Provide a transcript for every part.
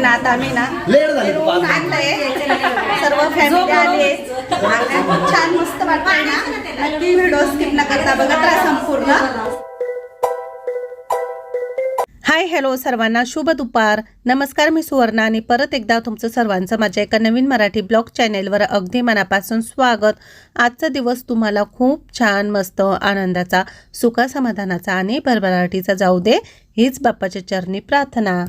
ना आता आम्ही ना लेट झाली. फिरून आणलंय. सर्व फॅमिली आली. खूप छान मस्त वाटतंय ना. नक्की व्हिडिओ स्किप न करता बघत राहा संपूर्ण. हाय हॅलो सर्वांना शुभ दुपार. नमस्कार मी सुवर्णा आणि परत एकदा तुमचं सर्वांचं माझ्या एका नवीन मराठी ब्लॉग चॅनेलवर अगदी मनापासून स्वागत. आजचा दिवस तुम्हाला खूप छान मस्त आनंदाचा सुखा समाधानाचा आणि भरभराटीचा जाऊ दे हीच बाप्पाच्या चरणी प्रार्थना.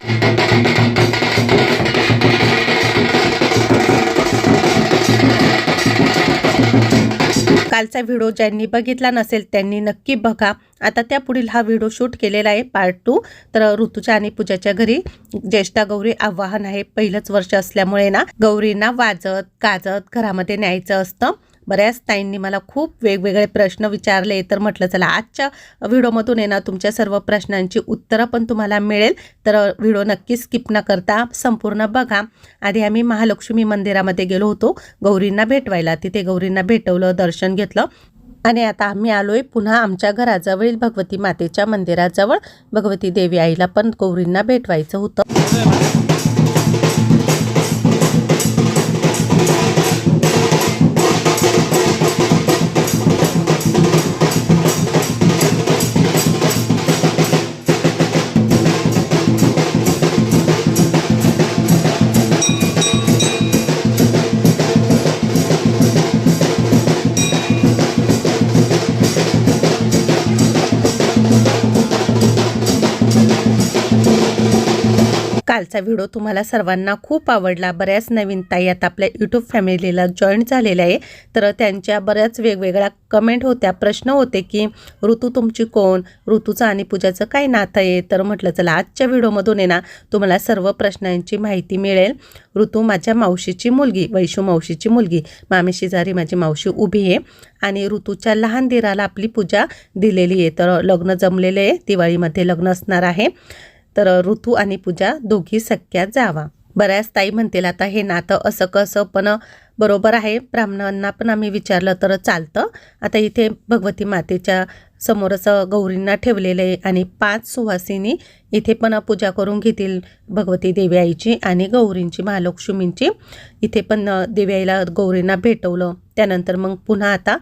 कालचा व्हिडिओ ज्यांनी बघितला नसेल त्यांनी नक्की बघा. आता त्या पुढील हा व्हिडिओ शूट केलेला आहे पार्ट टू तर ऋतूच्या आणि पूजाच्या घरी ज्येष्ठा गौरी आव्हान आहे पहिलंच वर्ष असल्यामुळे ना गौरींना वाजत गाजत घरामध्ये न्यायचं असतं. बऱ्याच ताईंनी मला खूप वेगवेगळे प्रश्न विचारले तर म्हटलं चला आजच्या व्हिडिओमधून आहे ना तुमच्या सर्व प्रश्नांची उत्तरं पण तुम्हाला मिळेल. तर व्हिडिओ नक्की स्किप न करता संपूर्ण बघा. आधी आम्ही महालक्ष्मी मंदिरामध्ये गेलो होतो गौरींना भेटवायला. तिथे गौरींना भेटवलं दर्शन घेतलं. आणि आता आम्ही आलोय पुन्हा आमच्या घराजवळील भगवती मातेच्या मंदिराजवळ. भगवती देवी आईला पण गौरींना भेटवायचं होतं. कालचा व्हिडिओ तुम्हाला सर्वांना खूप आवडला. बऱ्याच नवीन ताई आता आपल्या यूट्यूब फॅमिलीला जॉईन झालेल्या आहे. तर त्यांच्या बऱ्याच वेगवेगळ्या कमेंट होत्या. प्रश्न होते की ऋतू तुमची कोण? ऋतूचं आणि पूजाचं काय नातं आहे? तर म्हटलं चला आजच्या व्हिडिओमधून आहे ना तुम्हाला सर्व प्रश्नांची माहिती मिळेल. ऋतू माझ्या मावशीची मुलगी वैशू मावशीची मुलगी. मामी शेजारी माझी मावशी उभी आहे आणि ऋतूच्या लहान दिराला आपली पूजा दिलेली आहे. तर लग्न जमलेले आहे. दिवाळीमध्ये लग्न असणार आहे. तर ऋतू आणि पूजा दोघी सख्या जावा. बऱ्याच ताई म्हणतील आता हे नातं असं कसं पण बरोबर आहे. ब्राह्मणांना पण आम्ही विचारलं तर चालतं. आता इथे भगवती मातेच्या समोर असं गौरींना ठेवलेलं आहे आणि पाच सुवासिनी इथे पण पूजा करून घेतील भगवती देवी आईची आणि गौरींची महालक्ष्मींची. इथे पण देवी आईला गौरींना भेटवलं. त्यानंतर मग पुन्हा आता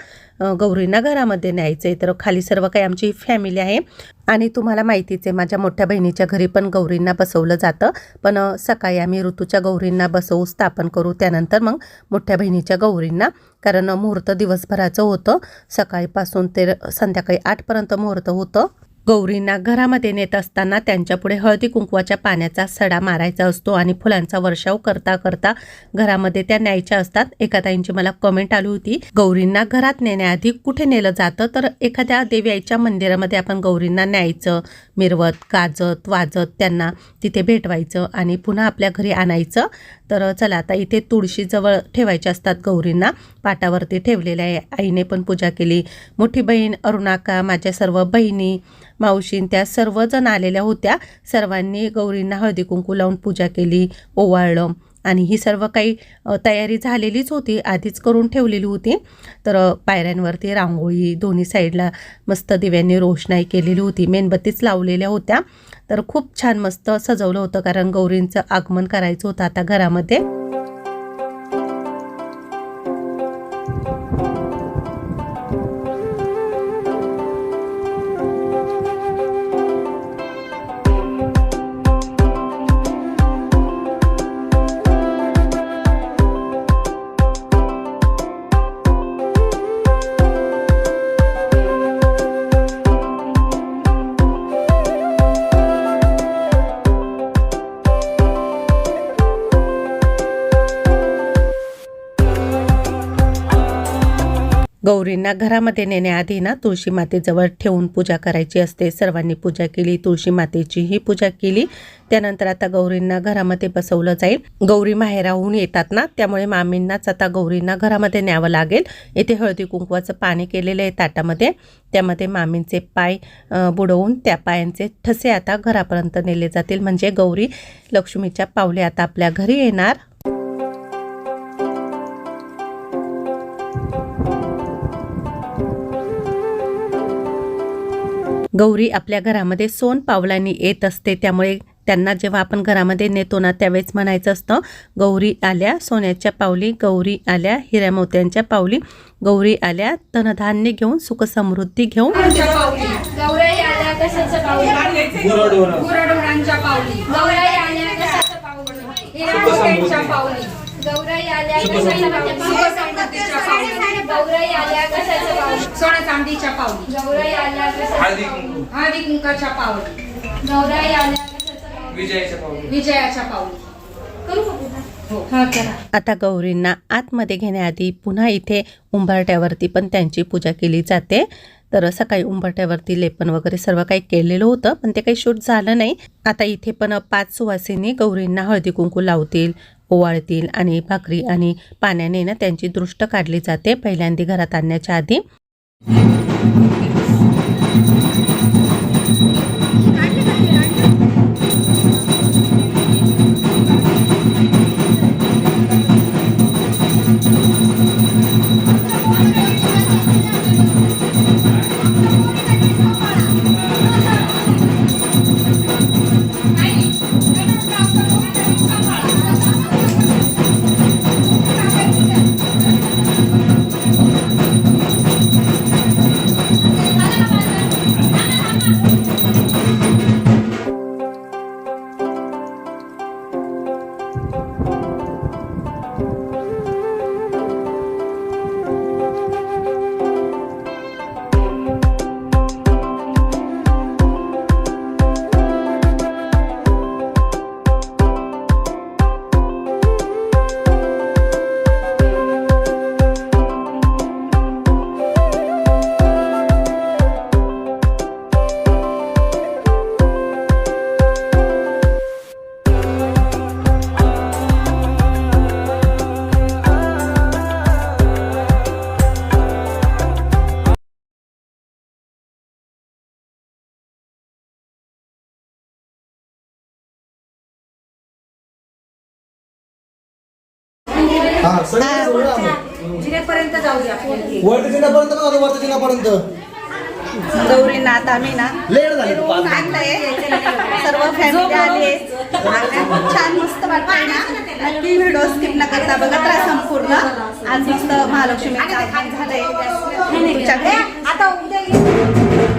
गौरींना घरामध्ये न्यायचं आहे तर खाली सर्व काही आमची फॅमिली आहे. आणि तुम्हाला माहितीच आहे माझ्या मोठ्या बहिणीच्या घरी पण गौरींना बसवलं जातं. पण सकाळी आम्ही ऋतूच्या गौरींना बसवू स्थापन करू. त्यानंतर मग मोठ्या बहिणीच्या गौरींना कारण मुहूर्त दिवसभराचं होतं. सकाळीपासून ते संध्याकाळी आठपर्यंत मुहूर्त होतं. गौरींना घरामध्ये नेत असताना त्यांच्यापुढे हळदी कुंकवाच्या पाण्याचा सडा मारायचा असतो आणि फुलांचा वर्षाव करता करता घरामध्ये त्या न्यायच्या असतात. एका मला कमेंट आली होती गौरींना घरात नेण्याआधी कुठे नेलं जातं? तर एखाद्या देवी आईच्या मंदिरामध्ये आपण गौरींना न्यायचं. मिरवत गाजत वाजत त्यांना तिथे भेटवायचं आणि पुन्हा आपल्या घरी आणायचं. तर चला आता इथे तुळशीजवळ ठेवायच्या असतात गौरींना. पाटावरती ठेवलेल्या आहे. आईने पण पूजा केली. मोठी बहीण अरुणाका माझ्या सर्व बहिणी मावशीन त्या सर्वजण आलेल्या होत्या. सर्वांनी गौरींना हळदी कुंकू लावून पूजा केली ओवाळलं. आणि ही सर्व काही तयारी झालेलीच होती. आधीच करून ठेवलेली होती. तर पायऱ्यांवरती रांगोळी दोन्ही साईडला मस्त दिव्यांनी रोषणाई केलेली होती. मेणबत्तीच लावलेल्या होत्या. तर खूप छान मस्त सजवलं होतं कारण गौरींचं आगमन करायचं होतं आता घरामध्ये. गौरींना घरामध्ये नेण्याआधी ना तुळशी मातेजवळ ठेवून पूजा करायची असते. सर्वांनी पूजा केली तुळशी मातेचीही पूजा केली. त्यानंतर आता गौरींना घरामध्ये बसवलं जाईल. गौरी माहेराहून येतात ना त्यामुळे मामींनाच आता गौरींना घरामध्ये न्यावं लागेल. येथे हळदी कुंकवाचं पाणी केलेलं आहे ताटामध्ये. त्यामध्ये मामींचे पाय बुडवून त्या पायांचे ठसे आता घरापर्यंत नेले जातील. म्हणजे गौरी लक्ष्मीच्या पावले आता आपल्या घरी येणार. गौरी आपल्या घरामध्ये सोन पावलांनी येत असते त्यामुळे त्यांना जेव्हा आपण घरामध्ये नेतो ना त्यावेळेस म्हणायचं असतं गौरी आल्या सोन्याच्या पावली गौरी आल्या हिऱ्या मोत्यांच्या पावली गौरी आल्या धनधान्य घेऊन सुख समृद्धी घेऊन. पावली. गौराई आल्या कशाचं पाऊली हिरामोत्यांच्या पावली. गौराई आल्या कशाच्या पावली? सुखसमृद्धीच्या पावली. गौराई आल्या कशाचं पावली सोन्या चांदीच्या पावली? गौराई आल्या कशाचं हळदी कुंकाच्या पावली. गौराई आल्या कशाचं पावली? विजयाच्या पावली. विजयाच्या पावली. करू का पुन्हा? हो. हा करा. आता गौरींना आतमध्ये घेण्याआधी पुन्हा इथे उंबरट्यावरती पण त्यांची पूजा केली जाते. तर सकाळी उंबरट्यावरती लेपन वगैरे सर्व काही केलेलं होतं पण ते काही शूट झालं नाही. आता इथे पण पाच सुवासिनी गौरींना हळदी कुंकू लावतील ओवाळतील आणि भाकरी आणि पाण्याने ना त्यांची दृष्ट काढली जाते पहिल्यांदी घरात आणण्याच्या आधी. हा सगळं सगळं आलं. जिऱ्यापर्यंत जाऊया वरती वरती जिल्ह्यापर्यंत गौरींना आता आम्ही ना लेट झाले. पाच मिनिटं. आणलंय सर्व फॅमिली आली. छान मस्त वाटतंय ना. नक्की व्हिडिओ स्किप न करता बघत राहा संपूर्ण. आज मस्त महालक्ष्मीचं आगमन झालंय. तुमच्या घरी. आता उद्या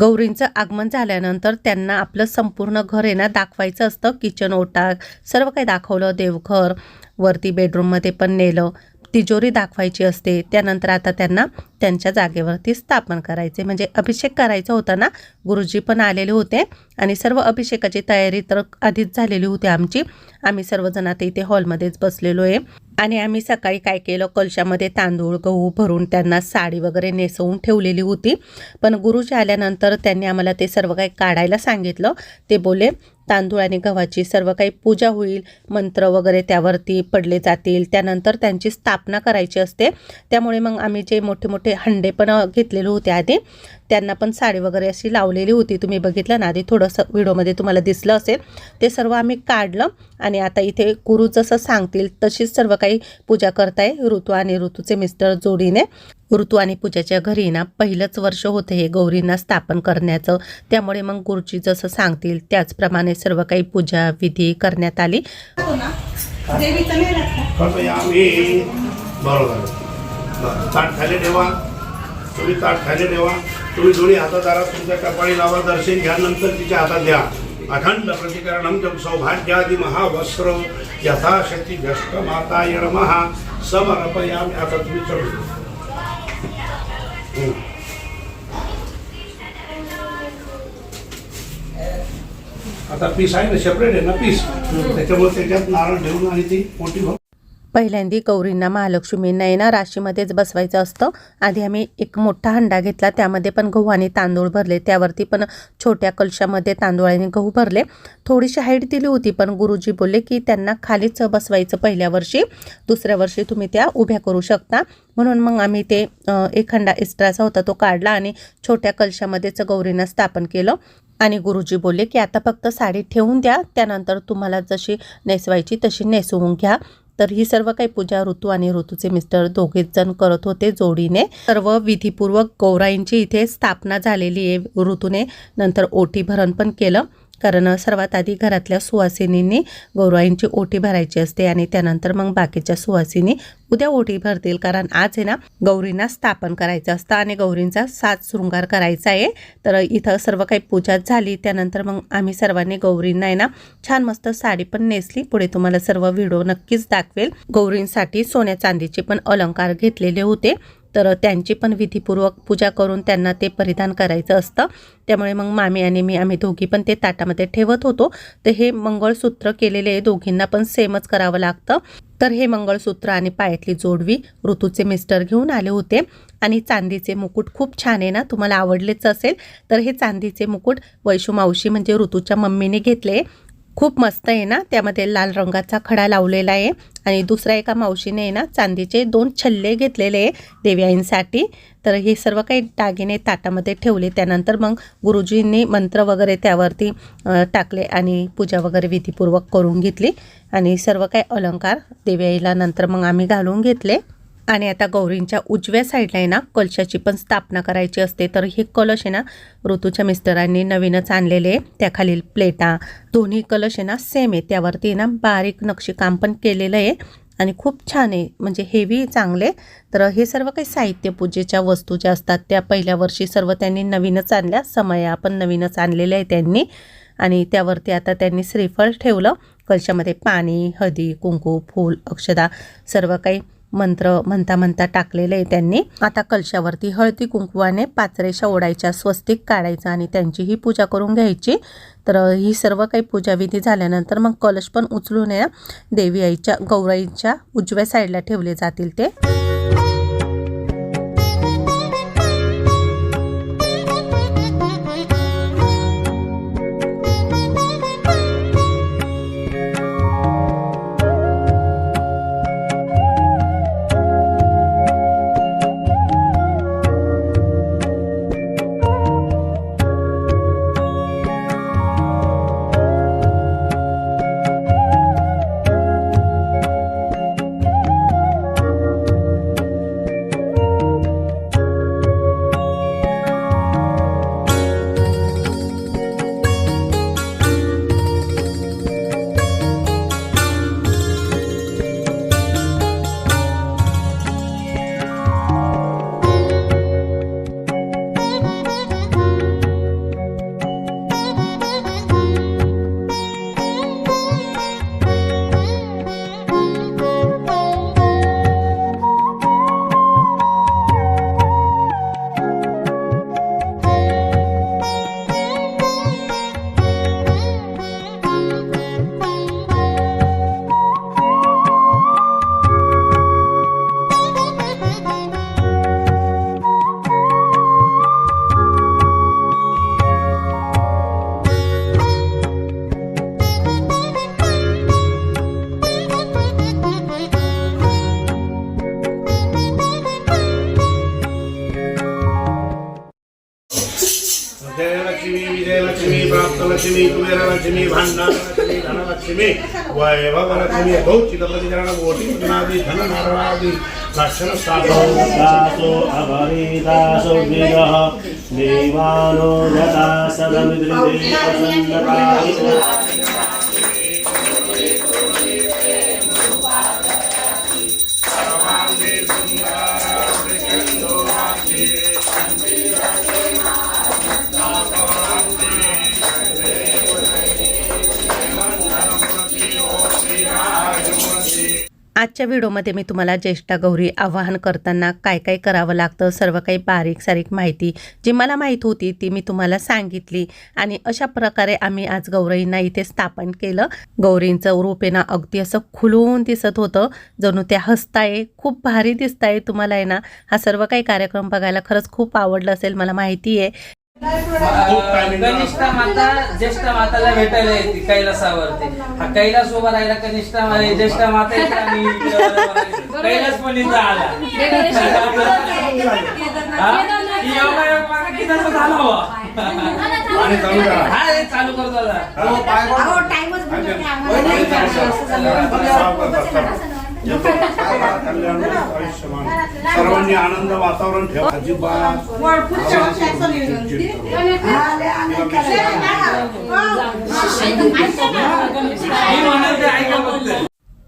गौरींचं आगमन झाल्यानंतर त्यांना आपलं संपूर्ण घर आहे ना दाखवायचं असतं. किचन ओटा सर्व काही दाखवलं. देवघर वरती बेडरूममध्ये पण नेलं. तिजोरी दाखवायची असते. त्यानंतर आता त्यांना त्यांच्या जागेवरती स्थापन करायचे म्हणजे अभिषेक करायचा होता ना गुरुजी पण आलेले होते. आणि सर्व अभिषेकाची तयारी तर आधीच झालेली होती आमची. आम्ही सर्वजण आता इथे हॉलमध्येच बसलेलो आहे. आणि आम्ही सकाळी काय केलं कलशामध्ये तांदूळ गहू भरून त्यांना साडी वगैरे नेसवून ठेवलेली होती. पण गुरुजी आल्यानंतर त्यांनी आम्हाला ते सर्व काही काढायला सांगितलं. ते बोले तांदूळ आणि गव्हाची सर्व काही पूजा होईल. मंत्र वगैरे त्यावरती पडले जातील. त्यानंतर त्यांची स्थापना करायची असते. त्यामुळे मग आम्ही जे मोठे मोठे हंडे पण घेतलेले होते आधी त्यांना पण साडी वगैरे अशी लावलेली होती. तुम्ही बघितलं ना आधी थोडंसं व्हिडिओमध्ये तुम्हाला दिसलं असेल. ते सर्व आम्ही काढलं आणि आता इथे गुरु जसं सांगतील तशीच सर्व काही पूजा करताय ऋतू आणि ऋतूचे मिस्टर जोडीने. ऋतू आणि पूजाच्या घरी ना पहिलंच वर्ष होतं हे गौरींना स्थापन करण्याचं. त्यामुळे मग गुरुजी जसं सांगतील त्याचप्रमाणे सर्व काही पूजा विधी करण्यात आली. बरोबर. बरं. ताट खाली ठेवा. तुम्ही ताट खाली ठेवा. तुम्ही दोन्ही हातादारात तुमच्या कपाळी लावा दर्शन घ्या नंतर तिच्या हातात द्या. अखंड प्रतिकरणम जग सौभाग्यादी महावस्त्र यथाशक्ती व्यस्त माता यणमहा समर्पयामी. आता तुम्ही चढू. आता पीस आहे ना सेपरेट आहे ना पीस? त्याच्यामुळे त्याच्यात नारळ ठेवून आणि ती मोठी पहिल्यांदी गौरींना महालक्ष्मी नयना ना राशीमध्येच बसवायचं असतं. आधी आम्ही एक मोठा हंडा घेतला त्यामध्ये पण गहू आणि तांदूळ भरले. त्यावरती पण छोट्या कलशामध्ये तांदूळ आणि गहू भरले. थोडीशी हाईट दिली होती पण गुरुजी बोलले की त्यांना खालीच बसवायचं पहिल्या वर्षी. दुसऱ्या वर्षी तुम्ही त्या उभ्या करू शकता. म्हणून मग आम्ही ते एक हंडा एक्स्ट्राचा होता तो काढला आणि छोट्या कलशामध्येच गौरींना स्थापन केलं. आणि गुरुजी बोलले की आता फक्त साडी ठेवून द्या त्यानंतर तुम्हाला जशी नेसवायची तशी नेसवून घ्या. तर ही सर्व काही पूजा ऋतू आणि ऋतूचे मिस्टर दोघेच जण करत होते जोडीने. सर्व विधीपूर्वक गौराईंची इथे स्थापना झालेली आहे. ऋतूने नंतर ओटी भरण पण केलं. कारण सर्वात आधी घरातल्या सुवासिनींनी गौराईंची ओटी भरायची असते आणि त्यानंतर मग बाकीच्या सुवासिनी उद्या ओटी भरतील. कारण आज आहे ना गौरींना स्थापन करायचं असतं आणि गौरींचा सात शृंगार करायचा आहे. तर इथं सर्व काही पूजा झाली त्यानंतर मग आम्ही सर्वांनी गौरींना आहे ना छान मस्त साडी पण नेसली. पुढे तुम्हाला सर्व व्हिडिओ नक्कीच दाखवेल. गौरींसाठी सोन्या चांदीचे पण अलंकार घेतलेले होते. तर त्यांची पण विधीपूर्वक पूजा करून त्यांना ते परिधान करायचं असतं. त्यामुळे मग मामी आणि मी आम्ही दोघी पण ते ताटामध्ये ठेवत होतो. तर हे मंगळसूत्र केलेले आहे दोघींना पण सेमच करावं लागतं. तर हे मंगळसूत्र आणि पायातली जोडवी ऋतूचे मिस्टर घेऊन आले होते. आणि चांदीचे मुकुट खूप छान आहे ना तुम्हाला आवडलेच असेल. तर हे चांदीचे मुकुट वैशू मावशी म्हणजे ऋतूच्या मम्मीने घेतले खूप मस्त आहे ना त्यामध्ये लाल रंगाचा खडा लावलेला आहे. आणि दुसऱ्या एका मावशीने ना चांदीचे दोन छल्ले घेतलेले आहे देव्याईंसाठी. तर हे सर्व काही दागिने ताटामध्ये ठेवले. त्यानंतर मग गुरुजींनी मंत्र वगैरे त्यावरती टाकले आणि पूजा वगैरे विधीपूर्वक करून घेतली. आणि सर्व काही अलंकार देव्याईला नंतर मग आम्ही घालून घेतले. आणि आता गौरींच्या उजव्या साईडला आहे ना कलशाची पण स्थापना करायची असते. तर हे कलश आहे ना ऋतूच्या मिस्टरांनी नवीनच आणलेले आहे. त्याखालील प्लेटा दोन्ही कलश आहे ना सेम आहे. त्यावरती ना बारीक नक्षीकाम पण केलेलं आहे. आणि खूप छान आहे. म्हणजे हेवी चांगले. तर हे सर्व काही साहित्य पूजेच्या वस्तू ज्या असतात त्या पहिल्या वर्षी सर्व त्यांनी नवीनच आणल्या. समया पण नवीनच आणलेल्या आहे त्यांनी. आणि त्यावरती आता त्यांनी श्रीफळ ठेवलं. कलशामध्ये पाणी हळदी कुंकू फूल अक्षदा सर्व काही मंत्र म्हणता म्हणता टाकलेलं आहे त्यांनी. आता कलशावरती हळदी कुंकवाने पाच रेषा ओढायच्या स्वस्तिक काढायचं आणि त्यांची ही पूजा करून घ्यायची. तर ही सर्व काही पूजाविधी झाल्यानंतर मग कलश पण उचलून आहे देवी आईच्या गौराईच्या उजव्या साईडला ठेवले जातील ते. ధనలక్ష్మి భాండాలక్ష్మి ధనలక్ష్మి వైభవలక్ష్మి గౌచిత ప్రతికరణ కోటి ధనాది ధన నరవాది లక్షణ సాధో అభరీతాసో విరహ దేవానో గతా आजच्या व्हिडिओमध्ये मी तुम्हाला ज्येष्ठा गौरी आवाहन करताना काय काय करावं लागतं सर्व काही बारीक सारीक माहिती जी मला माहीत होती ती मी तुम्हाला सांगितली आणि अशा प्रकारे आम्ही आज गौरींना इथे स्थापन केलं. गौरींचं रूपेना अगदी असं खुलून दिसत होतं. जणू त्या हसताय खूप भारी दिसताय तुम्हाला आहे ना. हा सर्व काही कार्यक्रम बघायला खरंच खूप आवडलं असेल मला माहिती आहे. कनिष्ठा माता ज्येष्ठ माताला भेटायला येते कैलासावरती. हा कैलास उभा राहिला कनिष्ठा मा- ज्येष्ठ माता येते आणि. कैलास पण इथं आला. हा? ही? हा हे चालू करतो सर्वांनी आनंद वातावरण ठेवा अजिबात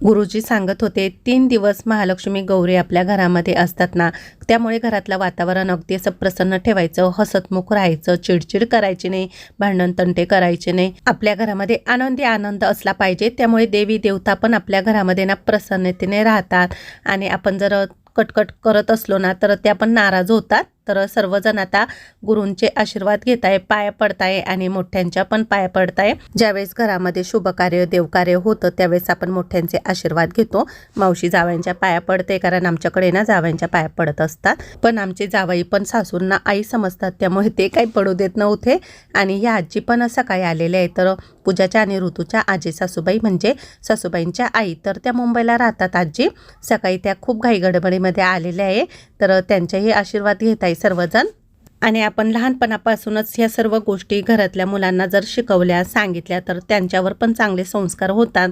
गुरुजी सांगत होते तीन दिवस महालक्ष्मी गौरी आपल्या घरामध्ये असतात ना त्यामुळे घरातलं वातावरण अगदी असं प्रसन्न ठेवायचं हसतमुख राहायचं चिडचिड करायची नाही भांडण तंटे करायचे नाही. आपल्या घरामध्ये आनंदी आनंद असला पाहिजे त्यामुळे देवी देवता पण आपल्या घरामध्ये ना प्रसन्नतेने राहतात. आणि आपण जर कटकट करत असलो ना तर त्या पण नाराज होतात. तर सर्वजण आता गुरूंचे आशीर्वाद घेत आहे पाया पडताय आणि मोठ्यांच्या पण पाया पडताय. ज्यावेळेस घरामध्ये शुभकार्य देवकार्य होतं त्यावेळेस आपण मोठ्यांचे आशीर्वाद घेतो. मावशी जावयांच्या पाया पडते कारण आमच्याकडे ना जावयांच्या पाया पडत असतात. पण आमचे जावई पण सासूंना आई समजतात त्यामुळे ते काही पडू देत नव्हते. आणि या आजी पण सकाळी आलेल्या आहे तर पूजाच्या आणि ऋतूच्या आजी सासूबाई म्हणजे सासूबाईंच्या आई. तर त्या मुंबईला राहतात आजी. सकाळी त्या खूप घाईगडबडीमध्ये आलेल्या आहे. तर त्यांचेही आशीर्वाद घेत आहे सर्वजण. आणि आपण लहानपणापासूनच ह्या सर्व गोष्टी घरातल्या मुलांना जर शिकवल्या सांगितल्या तर त्यांच्यावर पण चांगले संस्कार होतात.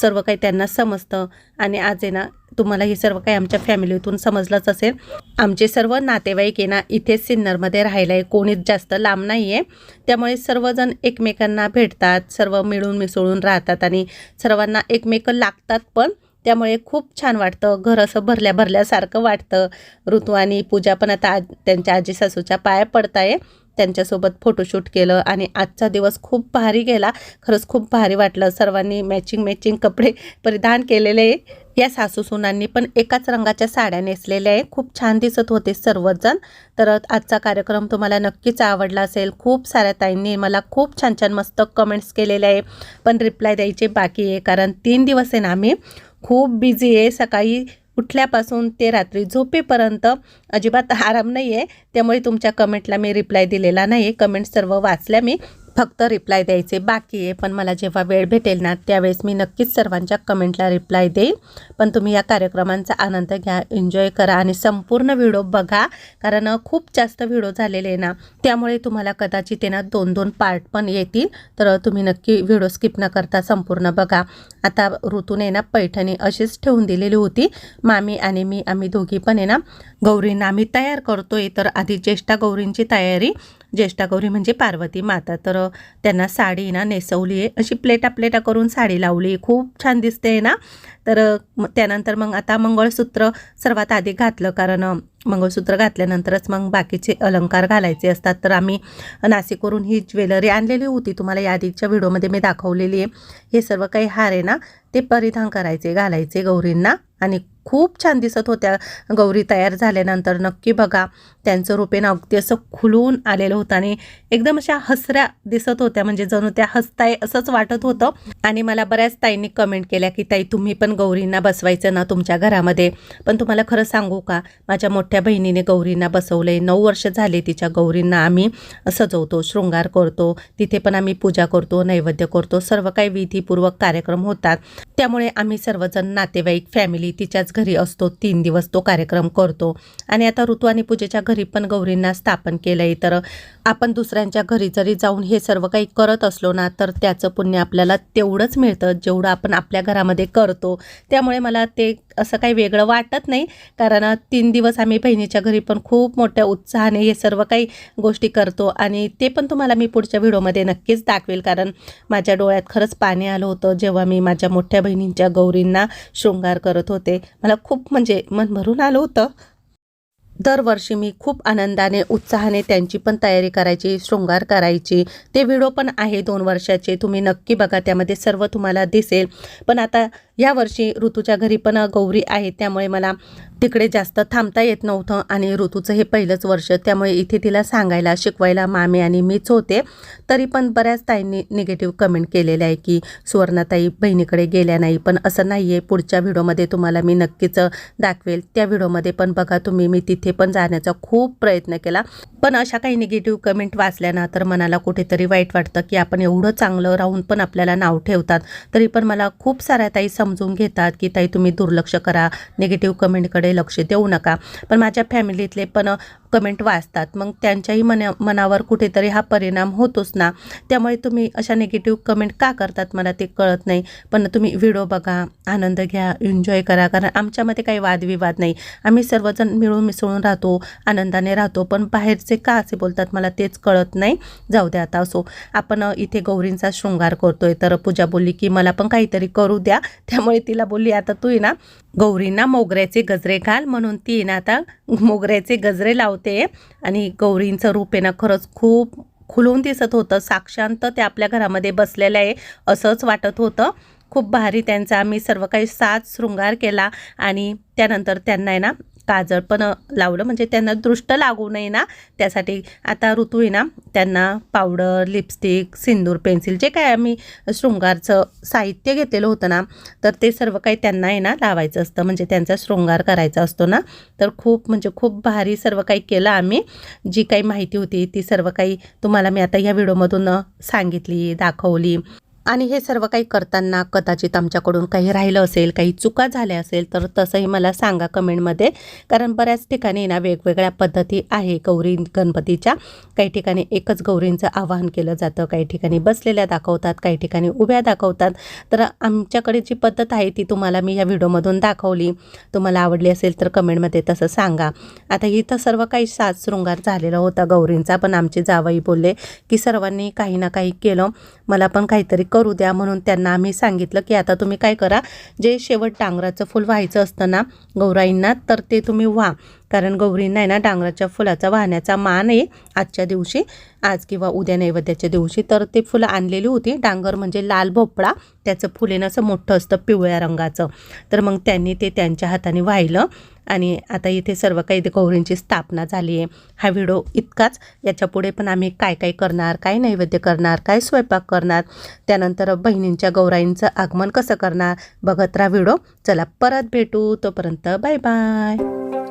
सर्व काही त्यांना समजतं. आणि आज आहे ना तुम्हाला हे सर्व काही आमच्या फॅमिलीतून समजलंच असेल. आमचे सर्व नातेवाईक आहे ना इथेच सिन्नरमध्ये राहायला आहे. कोणीच जास्त लांब नाही आहे त्यामुळे सर्वजण एकमेकांना भेटतात सर्व मिळून मिसळून राहतात आणि सर्वांना एकमेक लागतात पण. त्यामुळे खूप छान वाटतं. घर असं भरल्या भरल्यासारखं वाटतं. ऋतू आणि पूजा पण आता आज त्यांच्या आजी सासूच्या पाया पडताय. त्यांच्यासोबत फोटोशूट केलं आणि आजचा दिवस खूप भारी गेला. खरंच खूप भारी वाटलं. सर्वांनी मॅचिंग मॅचिंग कपडे परिधान केलेले. या सासू सुनांनी पण एकाच रंगाच्या साड्या नेसलेल्या आहे खूप छान दिसत होते सर्वजण. तर आजचा कार्यक्रम तुम्हाला नक्कीच आवडला असेल. खूप साऱ्या ताईंनी मला खूप छान छान मस्त कमेंट्स केलेले आहे पण रिप्लाय द्यायचे बाकी आहे. कारण तीन दिवस आहे ना आम्ही खूप बिझी आहे. सकाळी उठल्यापासून ते रात्री झोपेपर्यंत अजिबात आराम नाही आहे त्यामुळे तुमच्या कमेंटला मी रिप्लाय दिलेला नाही आहे कमेंट सर्व वाचल्या मी. फक्त रिप्लाय द्यायचे बाकी आहे. पण मला जेव्हा वेळ भेटेल ना त्यावेळेस मी नक्कीच सर्वांच्या कमेंटला रिप्लाय देईन. पण तुम्ही या कार्यक्रमांचा आनंद घ्या एन्जॉय करा आणि संपूर्ण व्हिडिओ बघा. कारण खूप जास्त व्हिडिओ झालेले आहे ना त्यामुळे तुम्हाला कदाचित ना दोन दोन पार्ट पण येतील. तर तुम्ही नक्की व्हिडिओ स्किप न करता संपूर्ण बघा. आता ऋतूने ना पैठणी अशीच ठेवून दिलेली होती. मामी आणि मी आम्ही दोघी पण आहे ना गौरींना आम्ही तयार करतोय. तर आधी ज्येष्ठा गौरींची तयारी ज्येष्ठा गौरी म्हणजे पार्वती माता. तर त्यांना साडी ना नेसवली आहे. अशी प्लेटा प्लेटा करून साडी लावली खूप छान दिसते ना. तर त्यानंतर मग आता मंगळसूत्र सर्वात आधी घातलं. कारण मंगळसूत्र घातल्यानंतरच मग बाकीचे अलंकार घालायचे असतात. तर आम्ही नाशिकवरून ही ज्वेलरी आणलेली होती. तुम्हाला या आधीच्या व्हिडिओमध्ये मी दाखवलेली आहे. हे सर्व काही हार आहे ना ते परिधान करायचे घालायचे गौरींना. आणि खूप छान दिसत होत्या. गौरी तयार झाल्यानंतर नक्की बघा. त्यांचं रुपेन ना अगदी असं खुलून आलेलं होतं आणि एकदम अशा हसऱ्या दिसत होत्या. म्हणजे जणू त्या हसताय असंच वाटत होतं. आणि मला बऱ्याच ताईंनी कमेंट केल्या की ताई तुम्ही पण गौरींना बसवायचं ना तुमच्या घरामध्ये. पण तुम्हाला खरं सांगू का? माझ्या मोठ्या बहिणीने गौरींना बसवलंय. नऊ वर्ष झाले तिच्या गौरींना आम्ही सजवतो शृंगार करतो. तिथे पण आम्ही पूजा करतो नैवेद्य करतो. सर्व काही विधीपूर्वक कार्यक्रम होतात. त्यामुळे आम्ही सर्वजण नातेवाईक फॅमिली तिच्याच घरी असतो तीन दिवस तो कार्यक्रम करतो. आणि आता ऋतू आणि पूजेच्या घरी पण गौरींना स्थापन केलं आहे तर आपण दुसऱ्यांच्या घरी जरी जाऊन हे सर्व काही करत असलो ना तर त्याचं पुण्य आपल्याला तेवढंच मिळतं जेवढं आपण आपल्या घरामध्ये करतो. त्यामुळे मला ते असं काही वेगळं वाटत नाही. कारण तीन दिवस आम्ही बहिणीच्या घरी पण खूप मोठ्या उत्साहाने हे सर्व काही गोष्टी करतो आणि ते पण तुम्हाला मी पुढच्या व्हिडिओमध्ये नक्कीच दाखवेल. कारण माझ्या डोळ्यात खरंच पाणी आलं होतं जेव्हा मी माझ्या मोठ्या बहिणींच्या गौरींना शृंगार करत होते. मला खूप म्हणजे मन भरून आलं होतं. दरवर्षी मी खूप आनंदाने उत्साहाने त्यांची पण तयारी करायची शृंगार करायची. ते व्हिडिओ पण आहे दोन वर्षाचे तुम्ही नक्की बघा त्यामध्ये सर्व तुम्हाला दिसेल. पण आता या वर्षी ऋतूच्या घरी पण गौरी आहे त्यामुळे मला तिकडे जास्त थांबता येत नव्हतं आणि ऋतूचं हे पहिलंच वर्ष त्यामुळे इथे तिला सांगायला शिकवायला मामे आणि मीच होते. तरी पण बऱ्याच ताईंनी निगेटिव्ह कमेंट केलेले आहे की सुवर्णाताई बहिणीकडे गेल्या नाही पण असं नाही आहे पुढच्या व्हिडिओमध्ये तुम्हाला मी नक्कीच दाखवेल. त्या व्हिडिओमध्ये पण बघा तुम्ही मी तिथे पण जाण्याचा खूप प्रयत्न केला. पण अशा काही निगेटिव्ह कमेंट वाचल्या ना तर मनाला कुठेतरी वाईट वाटतं की आपण एवढं चांगलं राहून पण आपल्याला नाव ठेवतात. तरी पण मला खूप साऱ्या ताई समजून घेतात की ताई तुम्ही दुर्लक्ष करा निगेटिव्ह कमेंटकडे लक्ष देऊ नका. पण माझ्या फॅमिलीतले पण कमेंट वाचतात. मग त्यांच्याही मना मनावर कुठेतरी हा परिणाम होतोच ना. त्यामुळे तुम्ही अशा निगेटिव्ह कमेंट का करतात मला ते कळत नाही. पण तुम्ही व्हिडिओ बघा आनंद घ्या एन्जॉय करा. कारण आमच्यामध्ये काही वादविवाद नाही. आम्ही सर्वजण मिळून मिसळून राहतो आनंदाने राहतो. पण बाहेरचे का असे बोलतात मला तेच कळत नाही. जाऊ द्या आता असो. आपण इथे गौरींचा शृंगार करतोय. तर पूजा बोलली की मला पण काहीतरी करू द्या. त्यामुळे तिला बोलली आता तू आहे ना गौरींना मोगऱ्याचे गजरे घाल. म्हणून ती ना आता मोगऱ्याचे गजरे लावत आणि गौरींचं रूप आहे ना खरंच खूप खुलून दिसत होतं. साक्षांत ते आपल्या घरामध्ये बसलेलं आहे असंच वाटत होतं. खूप भारी त्यांचा आम्ही सर्व काही साज शृंगार केला आणि त्यानंतर त्यांना आहे ना काजळ पण लावलं. म्हणजे त्यांना दृष्ट लागू नये ना. त्यासाठी आता ऋतू आहे ना त्यांना पावडर लिपस्टिक सिंदूर पेन्सिल जे काय आम्ही शृंगारचं साहित्य घेतलेलं होतं ना तर ते सर्व काही त्यांना आहे ना लावायचं असतं. म्हणजे त्यांचा शृंगार करायचा असतो ना. तर खूप म्हणजे खूप भारी सर्व काही केलं आम्ही. जी काही माहिती होती ती सर्व काही तुम्हाला मी आता या व्हिडिओमधून सांगितली दाखवली. आणि हे सर्व काही करताना कदाचित आमच्याकडून काही राहिलं असेल काही चुका झाल्या असेल तर तसंही मला सांगा कमेंटमध्ये. कारण बऱ्याच ठिकाणी ना वेगवेगळ्या पद्धती आहे. गौरी गणपतीच्या काही ठिकाणी एकच गौरींचं आवाहन केलं जातं. काही ठिकाणी बसलेल्या दाखवतात काही ठिकाणी उभ्या दाखवतात. तर आमच्याकडे जी पद्धत आहे ती तुम्हाला मी या व्हिडिओमधून दाखवली. तुम्हाला आवडली असेल तर कमेंटमध्ये तसं सांगा. आता इथं सर्व काही साज शृंगार झालेला होता. गौरींचा पण आमचे जावई बोलले की सर्वांनी काही ना काही केलं. मला पण काहीतरी करू द्या म्हणून त्यांना आम्ही सांगितलं की आता तुम्ही काय करा जे शेवट डांगराचं फुल व्हायचं असतं ना गौराईंना तर ते तुम्ही व्हा. कारण गौरींना आहे ना डांगराच्या फुलाचा वाहण्याचा मान आहे आजच्या दिवशी. आज किंवा उद्या नैवेद्याच्या दिवशी. तर ते फुलं आणलेली होती. डांगर म्हणजे लाल भोपळा. त्याचं फुलेनं असं मोठं असतं पिवळ्या रंगाचं. तर मग त्यांनी ते त्यांच्या हाताने वाहिलं आणि आता इथे सर्व काही गौरींची स्थापना झाली आहे. हा व्हिडिओ इतकाच. याच्यापुढे पण आम्ही काय काय करणार काय नैवेद्य करणार काय स्वयंपाक करणार त्यानंतर बहिणींच्या गौराईंचं आगमन कसं करणार बघत राहा व्हिडिओ. चला परत भेटू. तोपर्यंत बाय बाय.